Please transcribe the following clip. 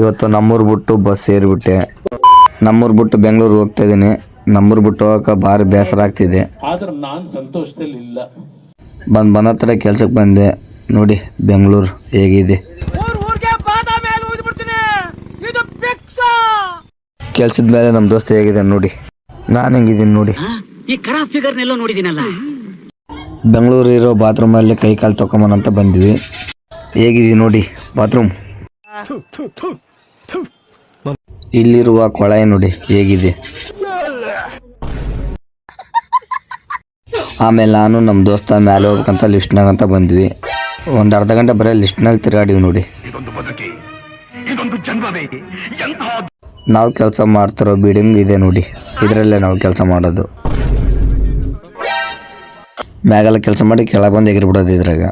ಇವತ್ತು ನಮ್ಮೂರು ಬಿಟ್ಟು ಬಸ್ ಸೇರಿಬಿಟ್ಟೆ. ನಮ್ಮೂರು ಬಿಟ್ಟು ಬೆಂಗಳೂರು ಹೋಗ್ತಾ ಇದ್ದೀನಿ. ನಮ್ಮೂರು ಬಿಟ್ಟು ಹೋಗಕ್ಕೆ ಭಾರಿ ಬೇಸರ ಆಗ್ತಿದೆ. ಆದ್ರೆ ನಾನು ಸಂತೋಷದಲ್ಲಿ ಇಲ್ಲ. ಬಂದು ಬಂದ ಹತ್ರ ಕೆಲ್ಸಕ್ಕೆ ಬಂದೆ. ನೋಡಿ ಬೆಂಗಳೂರು ಹೇಗಿದೆ. ಕೆಲ್ಸದ ಮೇಲೆ ನಮ್ಮ ದೋಸ್ತ ಹೇಗಿದೆ ನೋಡಿ. ನಾನು ಹೆಂಗಿದ್ದೀನಿ ನೋಡಿ. ಈ ಕರಾ ಫಿಗರ್ನೆಲ್ಲೋ ನೋಡಿದ್ದೀನಲ್ಲ ಬೆಂಗಳೂರು ಇರೋ ಬಾತ್ರೂಮಲ್ಲಿ ಕೈ ಕಾಲು ತೊಗೊಂಬನಂತ ಬಂದ್ವಿ. ಹೇಗಿದೆ ನೋಡಿ ಬಾತ್ರೂಮ್ ಇಲ್ಲಿರುವ ಕೊಳಾಯಿ ನೋಡಿ, ಹೇಗಿದೆ? ಆಮೇಲೆ ನಾನು ನಮ್ಮ ದೋಸ್ತ ಮೇಲೆ ಹೋಗ್ಬೇಕಂತ ಲಿಸ್ಟ್ನಾಗ ಅಂತ ಬಂದ್ವಿ. ಒಂದು ಅರ್ಧ ಗಂಟೆ ಬರೀ ಲಿಸ್ಟ್ನಲ್ಲಿ ತಿರುಗಾಡಿವಿ ನೋಡಿ. ನಾವು ಕೆಲಸ ಮಾಡ್ತಿರೋ ಬಿಡಿಂಗ್ ಇದೆ ನೋಡಿ. ಇದರಲ್ಲೇ ನಾವು ಕೆಲಸ ಮಾಡೋದು. ಮ್ಯಾಗೆಲ್ಲ ಕೆಲಸ ಮಾಡಿ ಕೆಳಗೆ ಬಂದು ಎಗಿರ್ಬಿಡೋದು ಇದ್ರಾಗ.